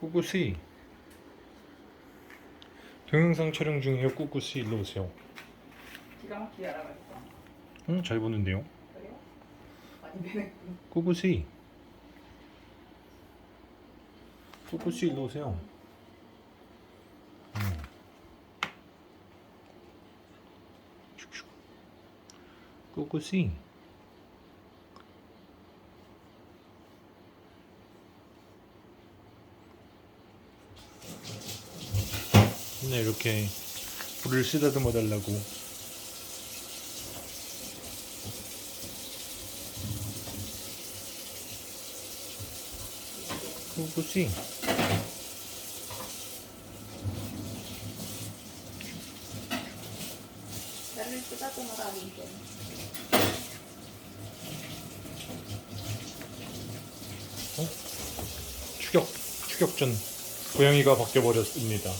꾸꾸씨. 동영상 촬영 중이에요. 꾸꾸씨 일로 오세요. 기가 막히게 알아가겠다. 응잘 보는데요? 그래요? 아니면 꾸꾸씨. 꾸꾸씨 일로 오세요. 응. 꾸 맨날 이렇게 불을 쓰다듬어 달라고 꾸꾸씨 나를 쓰다듬어라 민재. 추격 추격전 고양이가 바뀌어 버렸습니다.